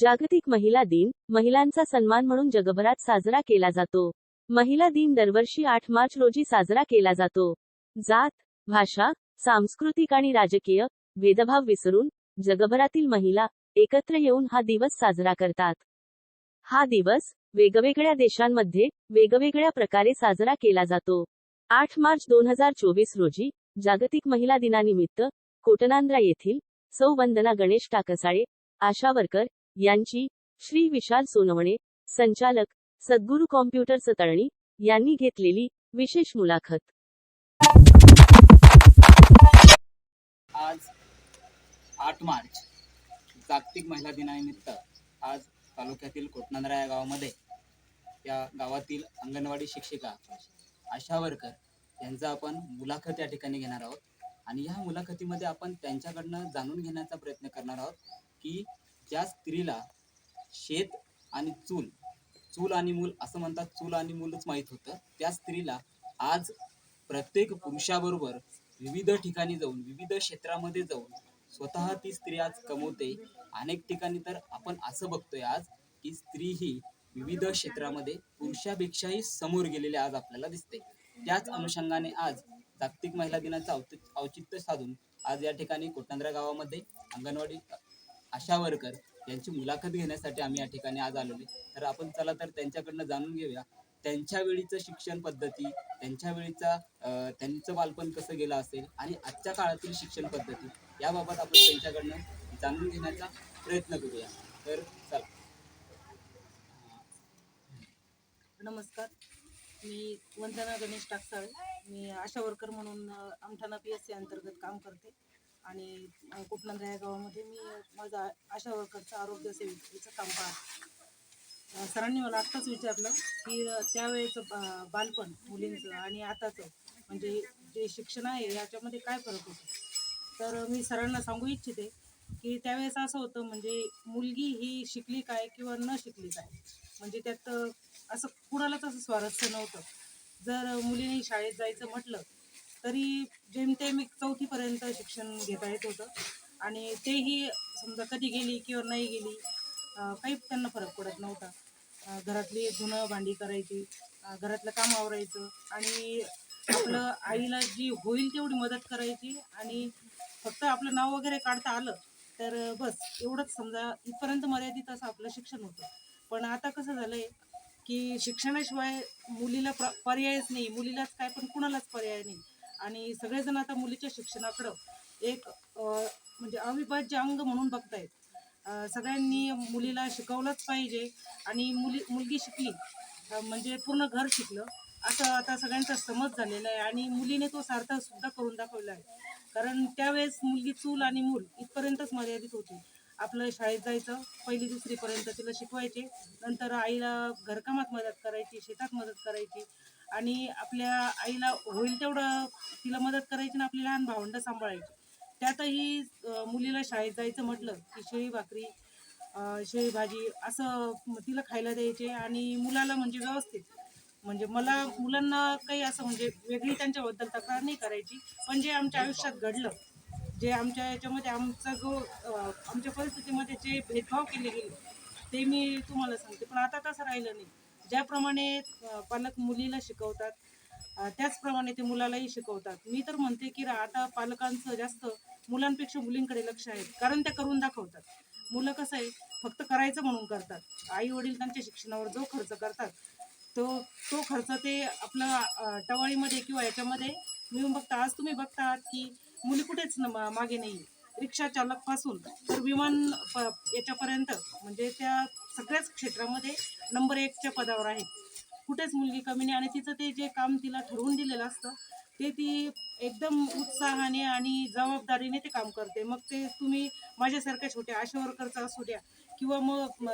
जागतिक महिला दिन महिलांचा सन्मान म्हणून जगभरात साजरा केला जातो. महिला दिन दरवर्षी आठ मार्च रोजी साजरा केला जातो. जात भाषा सांस्कृतिक आणि राजकीय भेदभाव विसरून जगभरातील महिला एकत्र येऊन हा दिवस साजरा करतात. हा दिवस वेगवेगळ्या देशांमध्ये वेगवेगळ्या प्रकारे साजरा केला जातो. आठ मार्च दोन हजार चोवीस रोजी जागतिक महिला दिनानिमित्त कोटनांद्रा येथील सौ वंदना गणेश टाकसाळे आशा वर्कर यांची श्री विशाल सोनवणे संचालक सद्गुरू कॉम्प्युटर सतळणी यांनी घेतलेली विशेष मुलाखत. आज आठ मार्च जागतिक महिला दिनानिमित्त आज तालुक्यातील कोटनांदरा या गावामध्ये या गावातील अंगणवाडी शिक्षिका आशा वर्कर यांचा आपण मुलाखत या ठिकाणी घेणार आहोत. आणि ह्या मुलाखतीमध्ये आपण त्यांच्याकडनं जाणून घेण्याचा प्रयत्न करणार आहोत की ज्या स्त्रीला शेत आणि चूल चूल आणि मूल असं म्हणतात चूल आणि मूलच माहीत होतं. त्या स्त्रीला आज प्रत्येक पुरुषाबरोबर विविध ठिकाणी जाऊन विविध क्षेत्रामध्ये जाऊन स्वतः ती स्त्री आज कमवते. अनेक ठिकाणी तर आपण असं बघतोय आज की स्त्री ही विविध क्षेत्रामध्ये पुरुषापेक्षाही समोर गेलेली आज आपल्याला दिसते. त्याच अनुषंगाने आज जागतिक महिला दिनाचं औचित औचित्य साधून आज या ठिकाणी कोटांद्रा गावामध्ये अंगणवाडी आशा वरकर यांची मुलाखत घेण्यासाठी आम्ही या ठिकाणी आज आलेलो तर आपण चला तर त्यांच्याकडनं जाणून घेऊया. त्यांच्या वेळीचं शिक्षण पद्धती त्यांच्या वेळीचा त्यांचं बालपण कसं गेलं असेल आणि आजच्या काळातील शिक्षण पद्धती याबाबत आपण त्यांच्याकडनं जाणून घेण्याचा प्रयत्न करूया. तर चला. नमस्कार. मी वंदना गणेश टाकसाळे. मी आशा वर्कर म्हणून अ, आमठाणा पी एस सी अंतर्गत काम करते. आणि अ, या गावामध्ये मी माझा माझं आशा वर्करचं आरोग्य सेवेचं काम पाहते सरांनी मला आत्ताच विचारलं की त्यावेळेचं बा बालपण मुलींचं आणि आताचं म्हणजे जे शिक्षण आहे याच्यामध्ये काय फरक होतो? तर मी सरांना सांगू इच्छिते की त्यावेळेस असं होतं म्हणजे मुलगी ही शिकली काय किंवा न शिकली काय? म्हणजे त्यात असं कुणालाच असं स्वारस्य नव्हतं. जर मुलीने शाळेत जायचं म्हटलं तरी जेमतेम एक चौथीपर्यंत शिक्षण घेता येत होतं. आणि तेही समजा कधी गेली किंवा नाही गेली काही त्यांना फरक पडत नव्हता. घरातली धुणं भांडी करायची घरातलं काम आवरायचं आणि आपलं आईला जी होईल तेवढी मदत करायची आणि फक्त आपलं नाव वगैरे काढता आलं तर बस एवढंच समजा इथपर्यंत मर्यादित असं आपलं शिक्षण होतं. पण आता कसं झालंय की शिक्षणाशिवाय मुलीला प्र पर्यायच नाही. मुलीलाच काय पण कुणालाच पर्याय नाही. आणि सगळेजण आता मुलीच्या शिक्षणाकडं एक म्हणजे अविभाज्य अंग म्हणून बघतायत. सगळ्यांनी मुलीला शिकवलंच पाहिजे आणि मुली मुलगी शिकली म्हणजे पूर्ण घर शिकलं असं आता सगळ्यांचा समज झालेला आहे आणि मुलीने तो सार्थ सुद्धा करून दाखवला आहे. कारण त्यावेळेस मुलगी चूल आणि मूल इथपर्यंतच मर्यादित होती. आपलं शाळेत जायचं पहिली दुसरीपर्यंत तिला शिकवायचे नंतर आईला घरकामात मदत करायची शेतात मदत करायची आणि आपल्या आईला होईल तेवढं तिला मदत करायची आणि आपली लहान भावंडं सांभाळायची. त्यातही मुलीला शाळेत जायचं म्हटलं की शेळी भाकरी शेळी भाजी असं तिला खायला द्यायचे आणि मुलाला म्हणजे व्यवस्थित. म्हणजे मला मुलांना काही असं म्हणजे वेगळी त्यांच्याबद्दल तक्रार नाही करायची. पण जे आमच्या आयुष्यात घडलं जे आमच्या याच्यामध्ये आमचा जो आमच्या परिस्थितीमध्ये जे भेदभाव केले गेले ते मी तुम्हाला सांगते. पण आता तसं राहिलं नाही. ज्याप्रमाणे पालक मुलीला शिकवतात त्याचप्रमाणे ते मुलालाही शिकवतात. मी तर म्हणते की आता पालकांचं जास्त मुलांपेक्षा मुलींकडे लक्ष आहे कारण त्या करून दाखवतात. मुलं कसं आहे फक्त करायचं म्हणून करतात. आई वडील त्यांच्या शिक्षणावर जो खर्च करतात तो तो खर्च ते आपलं टवाळीमध्ये किंवा याच्यामध्ये मिळून बघता आज तुम्ही बघतात की मुली कुठेच न मा- मागे नाही. रिक्षा चालकपासून तर विमान याच्यापर्यंत म्हणजे त्या सगळ्याच क्षेत्रामध्ये नंबर एकच्या पदावर आहे. कुठेच मुलगी कमी नाही. आणि तिचं ते जे काम तिला ठरवून दिलेलं असतं ते ती एकदम उत्साहाने आणि जबाबदारीने ते काम करते. मग ते तुम्ही माझ्यासारख्या छोट्या आशा वर्करचा असू द्या किंवा मग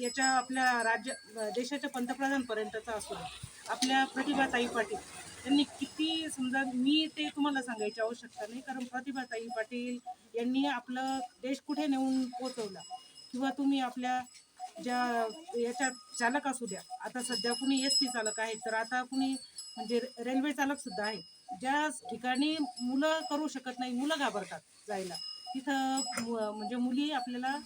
याच्या आपल्या राज्य देशाच्या पंतप्रधानपर्यंतचा असू द्या आपल्या प्रतिभाताई पाटील त्यांनी किती समजा मी ते तुम्हाला सांगायची आवश्यकता नाही कारण प्रतिभाताई पाटील यांनी आपलं देश कुठे नेऊन पोचवला किंवा तुम्ही आपल्या ज्या याच्यात चालक असू द्या आता सध्या कुणी एस टी चालक आहेत तर आता कुणी म्हणजे रे- रेल्वे चालक सुद्धा आहेत ज्या ठिकाणी मुलं करू शकत नाही मुलं घाबरतात जायला. तिथं म्हणजे मुली आपल्याला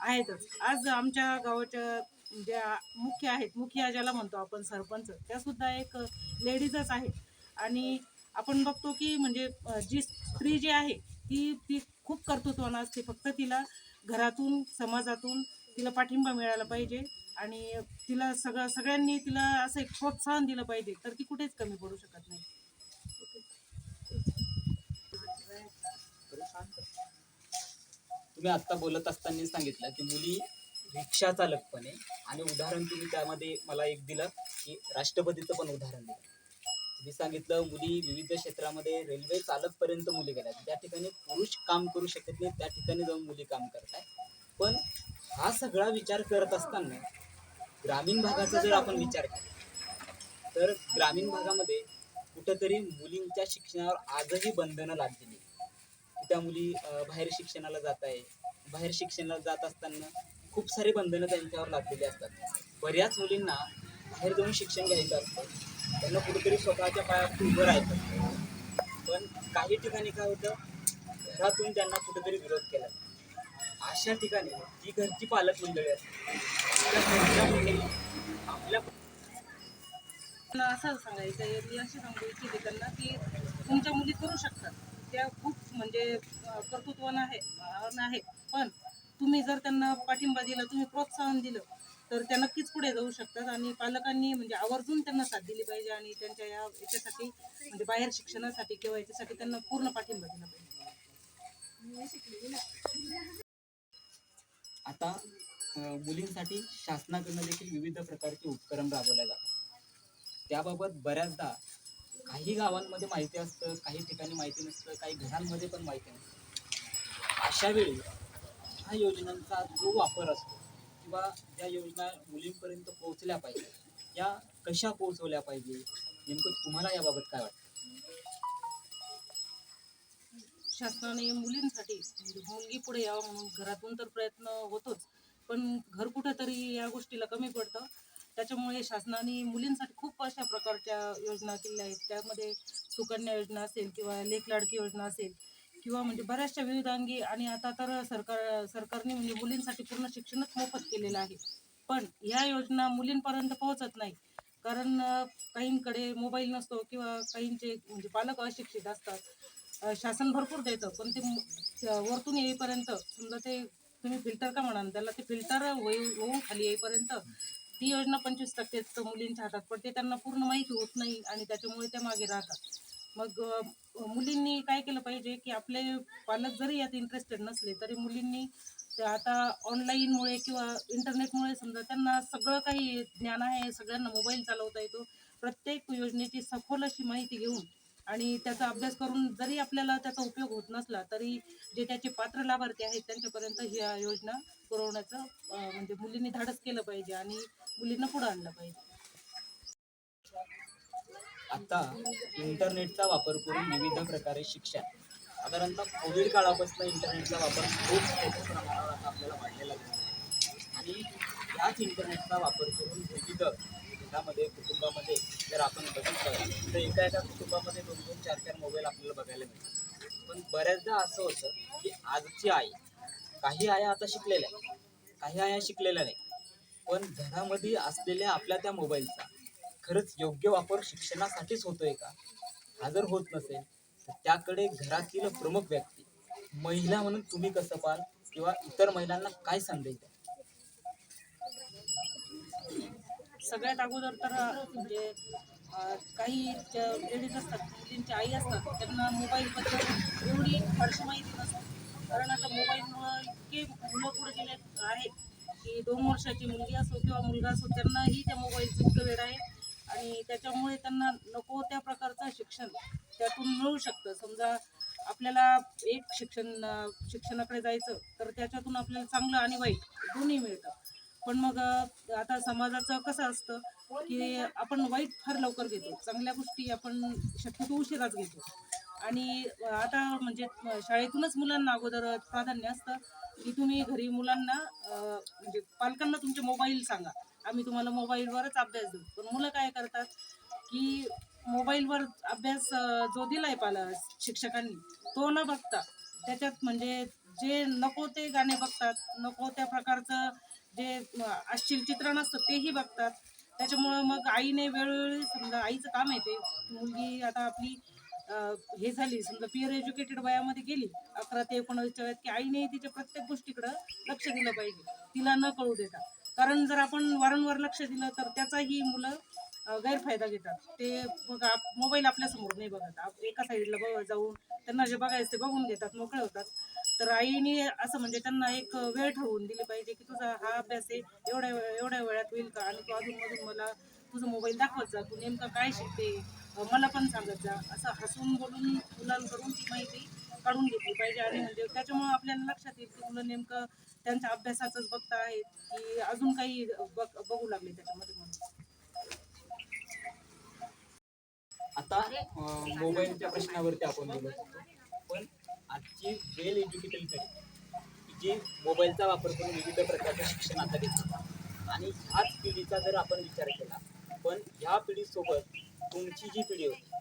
आहेतच. आज आमच्या गावाच्या ज्या मुख्य आहेत मुखिया ज्याला म्हणतो आपण सरपंच त्या सुद्धा एक लेडीजच आहेत. आणि आपण बघतो की म्हणजे जी स्त्री जी आहे ती ती खूप कर्तृत्वानं असते. फक्त तिला घरातून समाजातून तिला पाठिंबा मिळाला पाहिजे आणि तिला सगळं सगळ्यांनी तिला असं एक प्रोत्साहन दिलं पाहिजे तर ती कुठेच कमी पडू शकत नाही. तुम्ही आता बोलत असताना सांगितलं की मुली रिक्षा आहे आणि उदाहरण तुम्ही त्यामध्ये मला एक दिलं की राष्ट्रपतीचं पण उदाहरण दिलं. तुम्ही सांगितलं मुली विविध क्षेत्रामध्ये रेल्वे चालकपर्यंत मुली गेल्या त्या ठिकाणी पुरुष काम करू शकत नाही त्या ठिकाणी जाऊन मुली काम करत आहे पण हा सगळा विचार करत असताना ग्रामीण भागाचा जर आपण विचार केला तर ग्रामीण भागामध्ये कुठंतरी मुलींच्या शिक्षणावर आजही बंधनं लागलेली त्या मुली बाहेर शिक्षणाला जात आहे बाहेर शिक्षणाला जात असताना खूप सारे बंधनं त्यांच्यावर लागलेली असतात. बऱ्याच मुलींना बाहेर जाऊन शिक्षण घ्यायचं असतं. त्यांना कुठेतरी स्वतःच्या पायात उभं राहायचं पण काही ठिकाणी काय होतं घरातून त्यांना कुठेतरी विरोध केला. अशा ठिकाणी जी घरची पालक मंडळी असते आपल्या मला असं सांगायचं आहे मी अशी सांगू इच्छिते त्यांना की तुमच्या मुली करू शकतात. त्या खूप म्हणजे अं, आहे अं, आहे. पण तुम्ही जर त्यांना पाठिंबा दिला तुम्ही प्रोत्साहन दिलं तर त्या नक्कीच पुढे जाऊ शकतात. आणि पालकांनी म्हणजे आवर्जून त्यांना साथ दिली पाहिजे आणि त्यांच्या या याच्यासाठी म्हणजे बाहेर शिक्षणासाठी किंवा याच्यासाठी त्यांना पूर्ण पाठिंबा दिला पाहिजे. आता मुलींसाठी शासनाकडनं देखील विविध प्रकारचे उपक्रम राबवले जातात. त्याबाबत बऱ्याचदा काही गावांमध्ये माहिती असतं काही ठिकाणी माहिती नसतं काही घरांमध्ये पण माहिती नसतं. अशा वेळी ह्या योजनांचा जो वापर असतो किंवा ज्या योजना मुलींपर्यंत पोहोचल्या पाहिजे या कशा पोहोचवल्या पाहिजे नेमकं तुम्हाला याबाबत काय वाटतं? शासनाने मुलींसाठी म्हणजे मुलगी पुढे यावं म्हणून घरातून तर प्रयत्न होतोच पण घर कुठेतरी या गोष्टीला कमी पडतं. त्याच्यामुळे शासनाने मुलींसाठी खूप अशा प्रकारच्या योजना केल्या आहेत. त्यामध्ये सुकन्या योजना असेल किंवा लेख लाडकी योजना असेल किंवा म्हणजे बऱ्याचशा विविधांगी आणि आता तर सरकार सरकारने म्हणजे मुलींसाठी पूर्ण शिक्षणच मोफत केलेलं आहे. पण ह्या योजना मुलींपर्यंत पोहोचत नाही. कारण काहींकडे मोबाईल नसतो किंवा काहींचे म्हणजे पालक अशिक्षित असतात. शासन भरपूर देतं पण ते वरतून येईपर्यंत समजा ते तुम्ही फिल्टर का म्हणाल त्याला ते फिल्टर होऊन खाली येईपर्यंत ती योजना पंचवीस टक्केच मुलींच्या हातात पडते त्यांना पूर्ण माहिती होत नाही आणि त्याच्यामुळे त्या मागे राहतात. मग मुलींनी काय केलं पाहिजे की आपले पालक जरी यात इंटरेस्टेड नसले तरी मुलींनी ते आता ऑनलाईनमुळे किंवा इंटरनेटमुळे समजा त्यांना सगळं काही ज्ञान आहे सगळ्यांना मोबाईल चालवता येतो. प्रत्येक योजनेची सखोल अशी माहिती घेऊन आणि त्याचा अभ्यास करून जरी आपल्याला त्याचा उपयोग होत नसला तरी जे त्याचे पात्र लाभार्थी आहेत त्यांच्यापर्यंत ह्या योजना पुरवण्याचं म्हणजे मुलींनी धाडस केलं पाहिजे आणि मुलींना पुढं आणलं पाहिजे. आता इंटरनेटचा वापर करून विविध प्रकारे शिक्षण साधारणतः कोविड काळापासून इंटरनेटचा वापर खूप मोठ्या प्रमाणावर आता आपल्याला वाढलेला दिसतो आणि याच इंटरनेटचा वापर करून विविध घरामध्ये कुटुंबामध्ये जर आपण बघितलं तर एका एका कुटुंबामध्ये दोन दोन चार चार मोबाईल आपल्याला बघायला मिळतात. पण बऱ्याचदा असं होतं की आजची आई काही आया आता शिकलेल्या आहेत काही आया शिकलेल्या नाही पण घरामध्ये असलेल्या आपल्या त्या मोबाईलचा खरंच योग्य वापर शिक्षणासाठीच होतोय का? हा जर होत नसेल तर त्याकडे घरातील प्रमुख व्यक्ती महिला म्हणून तुम्ही कसं पाल किंवा इतर महिलांना काय संदेश द्या सगळ्यात अगोदर तर म्हणजे काही लेडीज असतात मुलींच्या आई असतात त्यांना मोबाईलबद्दल एवढी फारशी माहिती नसते. कारण आता मोबाईलमुळं इतके मुलं पुढे गेले आहेत की दोन वर्षाची मुलगी असो किंवा मुलगा असो त्यांनाही त्या मोबाईलचं इतकं वेळ आहे. आणि त्याच्यामुळे त्यांना नको त्या प्रकारचं शिक्षण त्यातून मिळू शकतं. समजा आपल्याला एक शिक्षण शिक्षणाकडे जायचं तर त्याच्यातून आपल्याला चांगलं आणि वाईट दोन्ही मिळतं. पण मग आता समाजाचं कसं असतं की आपण वाईट फार लवकर घेतो. चांगल्या गोष्टी आपण शक्यतो उशिराच घेतो. आणि आता म्हणजे शाळेतूनच मुलांना अगोदर प्राधान्य असतं की तुम्ही घरी मुलांना म्हणजे पालकांना तुमचे मोबाईल सांगा. आम्ही तुम्हाला मोबाईलवरच अभ्यास देऊ. पण मुलं काय करतात की मोबाईलवर अभ्यास जो दिलाय पाला शिक्षकांनी तो न बघता त्याच्यात म्हणजे जे नको ते गाणे बघतात नको त्या प्रकारचं जे अश्लील चित्रण असतं तेही बघतात. त्याच्यामुळं मग आईने वेळोवेळी समजा आईचं काम आहे ते मुलगी आता आपली हे झाली समजा पिअर एज्युकेटेड वयामध्ये गेली अकरा ते एकोणावीसच्या वयात की आईने तिच्या प्रत्येक गोष्टीकडं लक्ष दिलं पाहिजे. तिला न कळू देता. कारण जर आपण वारंवार लक्ष दिलं तर त्याचाही मुलं गैरफायदा घेतात. ते बघा मोबाईल आपल्यासमोर नाही बघत. एका साईडला बघ जाऊन त्यांना जे बघायचं ते बघून घेतात मोकळे होतात. तर आईने असं म्हणजे त्यांना एक वेळ ठरवून दिली पाहिजे की तुझा हा अभ्यास आहे एवढ्या एवढ्या वेळात होईल का? आणि तू अजूनमधून मला तुझा मोबाईल दाखवत जा. तू नेमकं काय शिकते? मला पण सांगत जा. असं हसून बोलून मुलांकडून ती माहिती काढून घेतली पाहिजे आणि म्हणजे त्याच्यामुळे आपल्याला लक्षात येईल की मुलं नेमकं त्यांच्या अभ्यासाचंच बघता आहेत की अजून काही बघ बघू लागले त्याच्यामध्ये म्हणून. आता मोबाईलच्या प्रश्नावरती आपण बोलत पण आजची वेल एज्युकेटेड पिढी जी मोबाईलचा वापर करून विविध प्रकारचं शिक्षण आता घेतात आणि ह्याच पिढीचा जर आपण विचार केला पण ह्या पिढीसोबत तुमची जी पिढी होती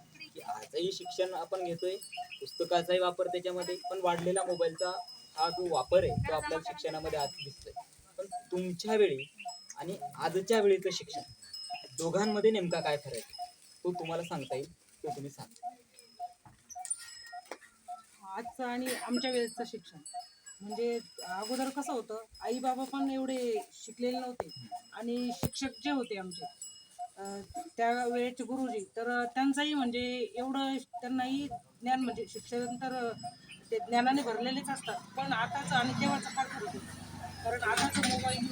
आजही शिक्षण आपण घेतोय. पुस्तकाचाही वापर त्याच्यामध्ये पण वाढलेला मोबाईलचा हा जो वापर आहे तो आपल्याला शिक्षणामध्ये आज दिसतोय. पण तुमच्या वेळी आणि आजच्या वेळीचं शिक्षण दोघांमध्ये नेमका काय फरक आहे? तो तुम्हाला सांगता येईल तो तुम्ही सांगा. आजचं आणि आमच्या वेळेचं शिक्षण. म्हणजे अगोदर कसं होतं आई बाबा पण एवढे शिकलेले नव्हते. आणि शिक्षक जे होते आमचे त्या वेळेचे गुरुजी. तर त्यांचाही म्हणजे एवढं त्यांनाही ज्ञान म्हणजे शिक्षण तर ते ज्ञानाने भरलेलेच असतात. पण आताचं आणि तेव्हाचं फार फरक कारण आताचं मोबाईल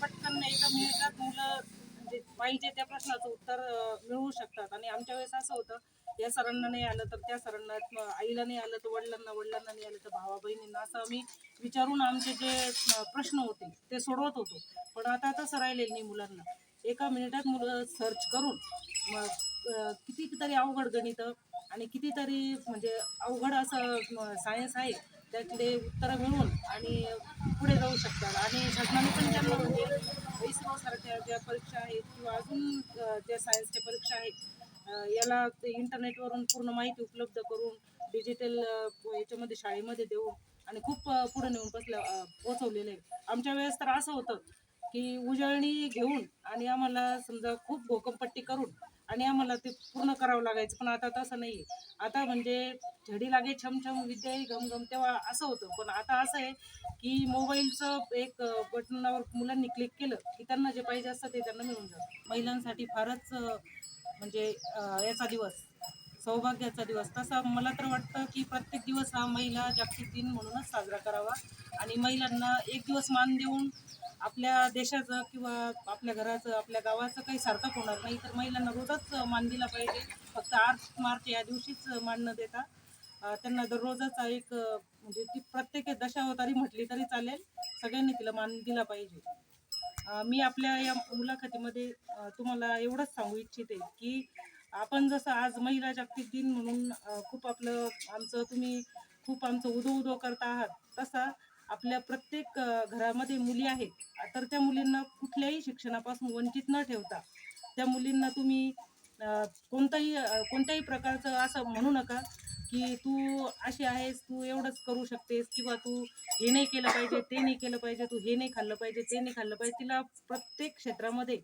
पटकन एका मिनिटात मुलं म्हणजे पाहिजे त्या प्रश्नाचं उत्तर मिळवू शकतात. आणि आमच्या वेळेस असं होतं या सरांना नाही आलं तर त्या सरांना आईला नाही आलं तर वडिलांना वडिलांना नाही आलं तर भावा बहिणींना असं आम्ही विचारून आमचे जे प्रश्न होते ते सोडवत होतो. पण आता तसं राहिलेलं नाही मुलांना. एका मिनिटात मुलं सर्च करून मग कितीतरी अवघड गणित आणि कितीतरी म्हणजे अवघड असं सायन्स आहे त्यातले उत्तरं मिळवून आणि पुढे जाऊ शकतात. आणि शासनाने पण त्यांना म्हणजे इस्रोसारख्या ज्या परीक्षा आहेत किंवा अजून ज्या सायन्सच्या परीक्षा आहेत याला इंटरनेटवरून पूर्ण माहिती उपलब्ध करून डिजिटल याच्यामध्ये शाळेमध्ये देऊन आणि खूप पुढे नेऊन बसल्या पोचवलेलं आहे आमच्या वेळेस तर असं होतं की उजळणी घेऊन आणि आम्हाला समजा खूप भोकंपट्टी करून आणि आम्हाला ते पूर्ण करावं लागायचं. पण आता तसं नाही आता म्हणजे झडी लागे छमछम विद्याही घमघम तेव्हा असं होतं. पण आता असं आहे की मोबाईलचं एक बटनावर मुलांनी क्लिक केलं की त्यांना जे पाहिजे असतं ते त्यांना मिळून जातं. महिलांसाठी फारच म्हणजे याचा दिवस सौभाग्याचा दिवस. तसा मला तर वाटतं की प्रत्येक दिवस हा महिला जागतिक दिन म्हणूनच साजरा करावा. आणि महिलांना एक दिवस मान देऊन आपल्या देशाचं किंवा आपल्या घराचं आपल्या गावाचं काही सार्थक होणार नाही. तर महिलांना रोजच मान दिला पाहिजे. फक्त आठ मार्च या दिवशीच मान न देता त्यांना दररोजच एक म्हणजे ती प्रत्येक दशावतारी म्हटली तरी चालेल. सगळ्यांनी तिला मान दिला पाहिजे. मी आपल्या या मुलाखतीमध्ये तुम्हाला एवढंच सांगू इच्छिते की आपण जसं आज महिला जागतिक दिन म्हणून खूप आपलं आमचं तुम्ही खूप आमचं उदो उदो करता आहात तसा आपल्या प्रत्येक घरामध्ये मुली आहेत. तर त्या मुलींना कुठल्याही शिक्षणापासून वंचित न ठेवता त्या मुलींना तुम्ही कोणताही कोणत्याही प्रकारचं असं म्हणू नका की तू अशी आहेस तू एवढंच करू शकतेस किंवा तू हे नाही केलं पाहिजे ते नाही केलं पाहिजे तू हे नाही खाल्लं पाहिजे ते नाही खाल्लं पाहिजे तिला प्रत्येक क्षेत्रामध्ये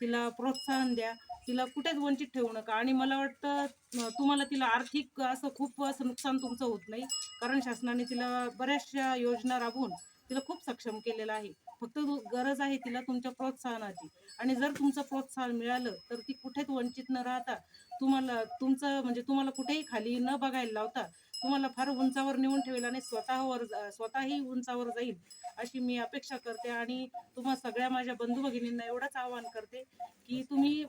तिला प्रोत्साहन द्या. तिला कुठेच वंचित ठेवू नका. आणि मला वाटतं तुम्हाला तिला आर्थिक असं खूप असं नुकसान तुमचं होत नाही. कारण शासनाने तिला बऱ्याचशा योजना राबवून तिला खूप सक्षम केलेलं आहे. फक्त गरज आहे तिला तुमच्या प्रोत्साहनाची. आणि जर तुमचं प्रोत्साहन मिळालं तर ती कुठेच वंचित न राहता तुम्हाला तुमचं म्हणजे तुम्हाला कुठेही खाली न बघायला लावता तुम्हाला फार उंचावर नेऊन ठेवेल आणि स्वतःवर स्वतःही उंचावर जाईल अशी मी अपेक्षा करते. आणि तुम्हा सगळ्या माझ्या बंधू भगिनींना एवढंच आवाहन करते की तुम्ही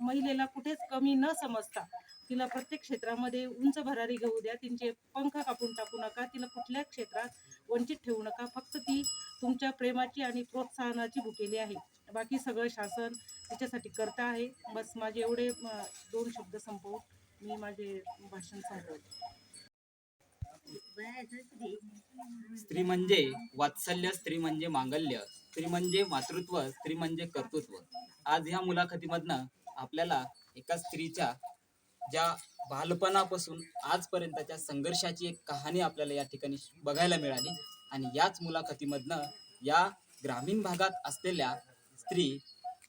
महिलेला कुठेच कमी न समजता तिला प्रत्येक क्षेत्रामध्ये उंच भरारी घेऊ द्या. तिचे पंख कापून टाकू नका. तिला कुठल्या क्षेत्रात वंचित ठेवू नका. फक्त ती तुमच्या प्रेमाची आणि प्रोत्साहनाची भुकेली आहे. बाकी सगळं शासन तिच्यासाठी करता आहे. बस माझे एवढे दोन शब्द संपवून मी माझे भाषण संपवते. स्त्री म्हणजे वात्सल्य स्त्री म्हणजे मांगल्य स्त्री म्हणजे मातृत्व स्त्री म्हणजे कर्तृत्व. आज ह्या मुलाखतीमधनं आपल्याला एका स्त्रीच्या ज्या बालपणापासून आजपर्यंतच्या संघर्षाची एक कहाणी आपल्याला या ठिकाणी बघायला मिळाली आणि याच मुलाखतीमधनं या ग्रामीण भागात असलेल्या स्त्री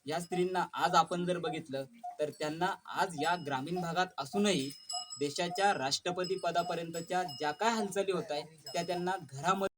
या स्त्रींना आज आपण जर बघितलं तर त्यांना आज या ग्रामीण भागात असूनही देशाच्या राष्ट्रपती पदापर्यंतच्या ज्या काय हालचाली होत आहे त्या त्यांना घरामध्ये